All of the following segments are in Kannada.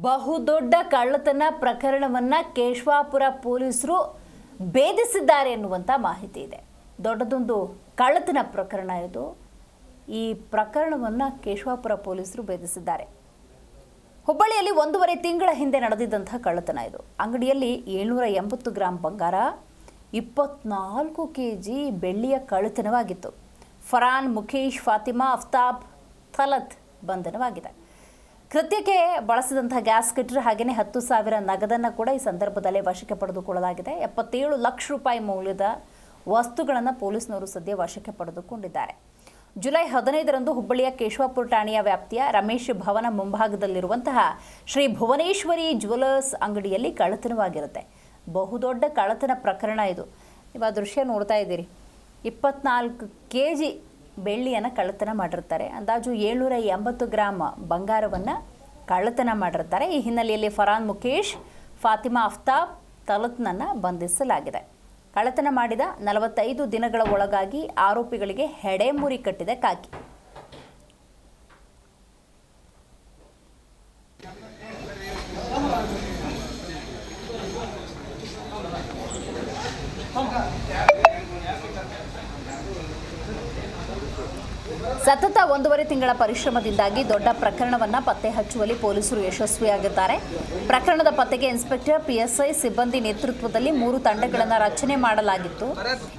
ಬಹುದೊಡ್ಡ ಕಳ್ಳತನ ಪ್ರಕರಣವನ್ನ ಕೇಶವಾಪುರ ಪೊಲೀಸರು ಭೇದಿಸಿದ್ದಾರೆ ಎನ್ನುವಂಥ ಮಾಹಿತಿ ಇದೆ. ದೊಡ್ಡದೊಂದು ಕಳ್ಳತನ ಪ್ರಕರಣ ಇದು. ಈ ಪ್ರಕರಣವನ್ನು ಕೇಶವಾಪುರ ಪೊಲೀಸರು ಭೇದಿಸಿದ್ದಾರೆ. ಹುಬ್ಬಳ್ಳಿಯಲ್ಲಿ ಒಂದೂವರೆ ತಿಂಗಳ ಹಿಂದೆ ನಡೆದಿದ್ದಂಥ ಕಳ್ಳತನ ಇದು. ಅಂಗಡಿಯಲ್ಲಿ ಏಳ್ನೂರ ಎಂಬತ್ತು ಗ್ರಾಂ ಬಂಗಾರ, ಇಪ್ಪತ್ನಾಲ್ಕು ಕೆ ಜಿ ಬೆಳ್ಳಿಯ ಕಳ್ಳತನವಾಗಿತ್ತು. ಫರಾನ್ ಮುಖೇಶ್, ಫಾತಿಮಾ, ಅಫ್ತಾಬ್, ಥಲತ್ ಬಂಧನವಾಗಿದೆ. ಕೃತ್ಯಕ್ಕೆ ಬಳಸಿದಂತಹ ಗ್ಯಾಸ್ ಕಟ್ಟರ್ ಹಾಗೆಯೇ ಹತ್ತು ಸಾವಿರ ನಗದನ್ನು ಕೂಡ ಈ ಸಂದರ್ಭದಲ್ಲಿ ವಶಕ್ಕೆ ಪಡೆದುಕೊಳ್ಳಲಾಗಿದೆ. ಎಪ್ಪತ್ತೇಳು ಲಕ್ಷ ರೂಪಾಯಿ ಮೌಲ್ಯದ ವಸ್ತುಗಳನ್ನು ಪೊಲೀಸ್ನವರು ಸದ್ಯ ವಶಕ್ಕೆ ಪಡೆದುಕೊಂಡಿದ್ದಾರೆ. ಜುಲೈ ಹದಿನೈದರಂದು ಹುಬ್ಬಳ್ಳಿಯ ಕೇಶವಪುರ ಠಾಣೆಯ ವ್ಯಾಪ್ತಿಯ ರಮೇಶ್ ಭವನ ಮುಂಭಾಗದಲ್ಲಿರುವಂತಹ ಶ್ರೀ ಭುವನೇಶ್ವರಿ ಜ್ಯುವೆಲರ್ಸ್ ಅಂಗಡಿಯಲ್ಲಿ ಕಳ್ಳತನವಾಗಿರುತ್ತೆ. ಬಹುದೊಡ್ಡ ಕಳ್ಳತನ ಪ್ರಕರಣ ಇದು. ನೀವು ಆ ದೃಶ್ಯ ನೋಡ್ತಾ ಇದ್ದೀರಿ. ಇಪ್ಪತ್ನಾಲ್ಕು ಕೆ ಜಿ ಬೆಳ್ಳಿಯನ್ನು ಕಳ್ಳತನ ಮಾಡಿರ್ತಾರೆ. ಅಂದಾಜು ಏಳ್ನೂರ ಎಂಬತ್ತು ಗ್ರಾಮ್ ಬಂಗಾರವನ್ನು ಕಳ್ಳತನ ಮಾಡಿರ್ತಾರೆ. ಈ ಹಿನ್ನೆಲೆಯಲ್ಲಿ ಫರಾನ್ ಮುಖೇಶ್ ಫಾತಿಮಾ ಅಫ್ತಾಬ್ ತಲತ್ನನ್ನು ಬಂಧಿಸಲಾಗಿದೆ. ಕಳ್ಳತನ ಮಾಡಿದ ನಲವತ್ತೈದು ದಿನಗಳ ಒಳಗಾಗಿ ಆರೋಪಿಗಳಿಗೆ ಹೆಡೆಮುರಿ ಕಟ್ಟಿದೆ ಕಾಕಿ. ಸತತ ಒಂದೂವರೆ ತಿಂಗಳ ಪರಿಶ್ರಮದಿಂದಾಗಿ ದೊಡ್ಡ ಪ್ರಕರಣವನ್ನ ಪತ್ತೆ ಹಚ್ಚುವಲ್ಲಿ ಪೊಲೀಸರು ಯಶಸ್ವಿಯಾಗಿದ್ದಾರೆ. ಪ್ರಕರಣದ ಪತ್ತೆಗೆ ಇನ್ಸ್ಪೆಕ್ಟರ್ ಪಿಎಸ್ಐ ಸಿಬ್ಬಂದಿ ನೇತೃತ್ವದಲ್ಲಿ ಮೂರು ತಂಡಗಳನ್ನು ರಚನೆ ಮಾಡಲಾಗಿತ್ತು.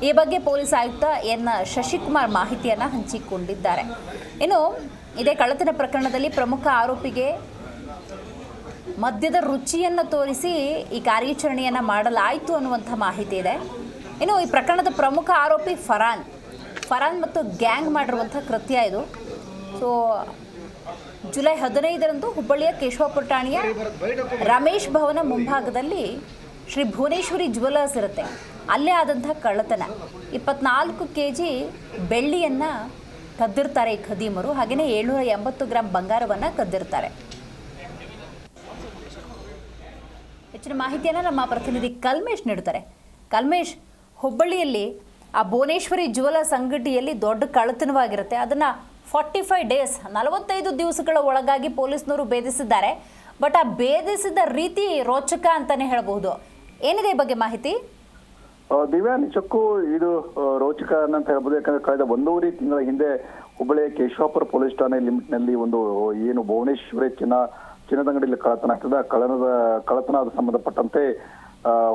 ಈ ಬಗ್ಗೆ ಪೊಲೀಸ್ ಆಯುಕ್ತ ಎನ್ ಶಶಿಕುಮಾರ್ ಮಾಹಿತಿಯನ್ನು ಹಂಚಿಕೊಂಡಿದ್ದಾರೆ. ಇನ್ನು ಇದೇ ಕಳ್ಳತನ ಪ್ರಕರಣದಲ್ಲಿ ಪ್ರಮುಖ ಆರೋಪಿಗೆ ಮದ್ಯದ ರುಚಿಯನ್ನು ತೋರಿಸಿ ಈ ಕಾರ್ಯಾಚರಣೆಯನ್ನು ಮಾಡಲಾಯಿತು ಅನ್ನುವಂಥ ಮಾಹಿತಿ ಇದೆ. ಇನ್ನು ಈ ಪ್ರಕರಣದ ಪ್ರಮುಖ ಆರೋಪಿ ಫರಾನ್ ಫರಾನ್ ಮತ್ತು ಗ್ಯಾಂಗ್ ಮಾಡಿರುವಂಥ ಕೃತ್ಯ ಇದು. ಸೊ ಜುಲೈ ಹದಿನೈದರಂದು ಹುಬ್ಬಳ್ಳಿಯ ಕೇಶವ ಠಾಣೆಯ ರಮೇಶ್ ಭವನ ಮುಂಭಾಗದಲ್ಲಿ ಶ್ರೀ ಭುವನೇಶ್ವರಿ ಜುವೆಲರ್ಸ್ ಇರುತ್ತೆ. ಅಲ್ಲೇ ಆದಂಥ ಕಳ್ಳತನ. ಇಪ್ಪತ್ನಾಲ್ಕು ಕೆ ಜಿ ಬೆಳ್ಳಿಯನ್ನು ಕದ್ದಿರ್ತಾರೆ ಈ ಖದೀಮರು. ಹಾಗೆಯೇ ಏಳ್ನೂರ ಎಂಬತ್ತು ಗ್ರಾಮ್ ಬಂಗಾರವನ್ನು ಕದ್ದಿರ್ತಾರೆ. ಹೆಚ್ಚಿನ ಮಾಹಿತಿಯನ್ನು ನಮ್ಮ ಪ್ರತಿನಿಧಿ ಕಲ್ಮೇಶ್ ನೀಡ್ತಾರೆ. ಕಲ್ಮೇಶ್, ಹುಬ್ಬಳ್ಳಿಯಲ್ಲಿ ಆ ಭುವನೇಶ್ವರಿ ಜ್ಯುವೆಲರ್ಸ್ ಅಂಗಡಿಯಲ್ಲಿ ದೊಡ್ಡ ಕಳ್ಳತನವಾಗಿರುತ್ತೆ. ಅದನ್ನು ಫಾರ್ಟಿ ಫೈವ್ ಡೇಸ್, ನಲವತ್ತೈದು ದಿವಸಗಳ ಒಳಗಾಗಿ ಪೊಲೀಸ್ನವರು ಭೇದಿಸಿದ್ದಾರೆ. ಬಟ್ ಆ ಭೇದಿಸಿದ ರೀತಿ ರೋಚಕ ಅಂತಾನೆ ಹೇಳಬಹುದು ಏನಿದೆ ಈ ಬಗ್ಗೆ ಮಾಹಿತಿ? ದಿವ್ಯಾ ನಿಜಕ್ಕೂ ಇದು ರೋಚಕ ಅಂತ ಹೇಳ್ಬೋದು. ಯಾಕಂದ್ರೆ ಕಳೆದ ಒಂದೂವರೆ ತಿಂಗಳ ಹಿಂದೆ ಹುಬ್ಬಳ್ಳಿಯ ಕೇಶವಾಪುರ ಪೊಲೀಸ್ ಠಾಣೆ ಲಿಮಿಟ್ನಲ್ಲಿ ಒಂದು, ಏನು ಭುವನೇಶ್ವರಿ ಚಿನ್ನ ಚಿನ್ನದಂಗಡಿಯಲ್ಲಿ ಕಳತನ ಆಗ್ತದೆ. ಕಳನದ ಕಳತನ ಸಂಬಂಧಪಟ್ಟಂತೆ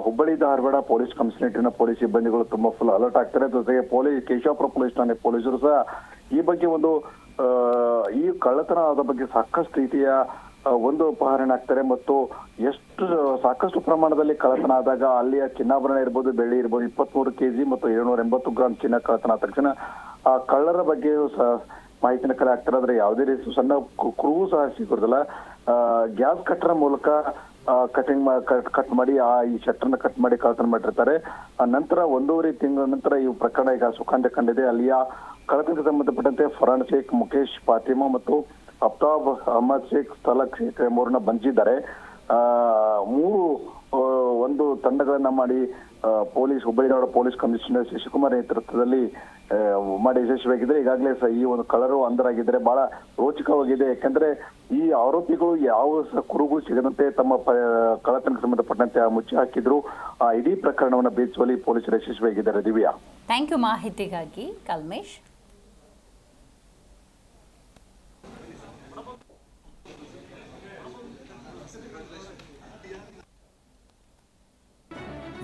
ಹುಬ್ಬಳ್ಳಿ ಧಾರವಾಡ ಪೊಲೀಸ್ ಕಮಿಷನರೇಟಿನ ಪೊಲೀಸ್ ಸಿಬ್ಬಂದಿಗಳು ತುಂಬಾ ಫುಲ್ ಅಲರ್ಟ್ ಆಗ್ತಾರೆ. ಜೊತೆಗೆ ಪೊಲೀಸ್ ಕೇಶವಪುರ ಪೊಲೀಸ್ ಠಾಣೆ ಪೊಲೀಸರು ಸಹ ಈ ಬಗ್ಗೆ ಒಂದು ಈ ಕಳ್ಳತನ ಆದ ಬಗ್ಗೆ ಸಾಕಷ್ಟು ರೀತಿಯ ಒಂದು ಉಪಹರಣೆ ಆಗ್ತಾರೆ ಮತ್ತು ಎಷ್ಟು ಸಾಕಷ್ಟು ಪ್ರಮಾಣದಲ್ಲಿ ಕಳ್ಳತನ ಆದಾಗ ಅಲ್ಲಿಯ ಚಿನ್ನಾಭರಣ ಇರ್ಬೋದು, ಬೆಳ್ಳಿ ಇರ್ಬೋದು, ಇಪ್ಪತ್ಮೂರು ಕೆಜಿ ಮತ್ತು ಏಳ್ನೂರ ಎಂಬತ್ತು ಗ್ರಾಂ ಚಿನ್ನ ಕಳ್ಳತನ ಆದ ತಕ್ಷಣ ಆ ಕಳ್ಳರ ಬಗ್ಗೆ ಮಾಹಿತಿನ ಕಲೆ ಆಗ್ತಾರೆ ಆದ್ರೆ ಯಾವುದೇ ರೀತಿ ಸಣ್ಣ ಕ್ರೂ ಸಹ ಸಿಗೋದಿಲ್ಲ. ಗ್ಯಾಸ್ ಕಟ್ಟರ ಮೂಲಕ ಕಟಿಂಗ್ ಕಟ್ ಮಾಡಿ ಆ ಈ ಶಟ್ಟರ್ನ ಕಟ್ ಮಾಡಿ ಕಳತನ ಮಾಡಿರ್ತಾರೆ. ಆ ನಂತರ ಒಂದೂವರೆ ತಿಂಗಳ ನಂತರ ಈ ಪ್ರಕರಣ ಈಗ ಸುಖಾಂತ್ಯ ಕಂಡಿದೆ. ಅಲ್ಲಿಯ ಕಳತನಕ್ಕೆ ಸಂಬಂಧಪಟ್ಟಂತೆ ಫರಾನ್ ಶೇಖ್ ಮುಖೇಶ್ ಫಾತಿಮಾ ಮತ್ತು ಅಫ್ತಾಬ್ ಅಹಮದ್ ಶೇಖ್ ತಲಕ್ ಶೇಖ್ ಬಂಧಿಸಿದ್ದಾರೆ. ಆ, ತಂಡಗಳನ್ನ ಮಾಡಿ ಪೊಲೀಸ್, ಹುಬ್ಬಳ್ಳಿ ನಗರ ಪೊಲೀಸ್ ಕಮಿಷನರ್ ಶಶಿಕುಮಾರ್ ನೇತೃತ್ವದಲ್ಲಿ ಮಾಡಿ ಯಶಸ್ವಿಯಾಗಿದ್ರೆ ಈಗಾಗಲೇ ಈ ಒಂದು ಕಳರು ಅಂದರಾಗಿದ್ರೆ ಬಹಳ ರೋಚಕವಾಗಿದೆ. ಯಾಕಂದ್ರೆ ಈ ಆರೋಪಿಗಳು ಯಾವ ಕುರುಗು ಸಿಗದಂತೆ ತಮ್ಮ ಕಳ್ಳತನಕ್ಕೆ ಸಂಬಂಧಪಟ್ಟಂತೆ ಮುಚ್ಚಿ ಹಾಕಿದ್ರು. ಆ ಇಡೀ ಪ್ರಕರಣವನ್ನು ಬೇಯಿಸುವಲ್ಲಿ ಪೊಲೀಸರು ಯಶಸ್ವಿಯಾಗಿದ್ದಾರೆ. ದಿವ್ಯಾ. ಥ್ಯಾಂಕ್ ಯು ಮಾಹಿತಿಗಾಗಿ ಕಲ್ಮೇಶ್.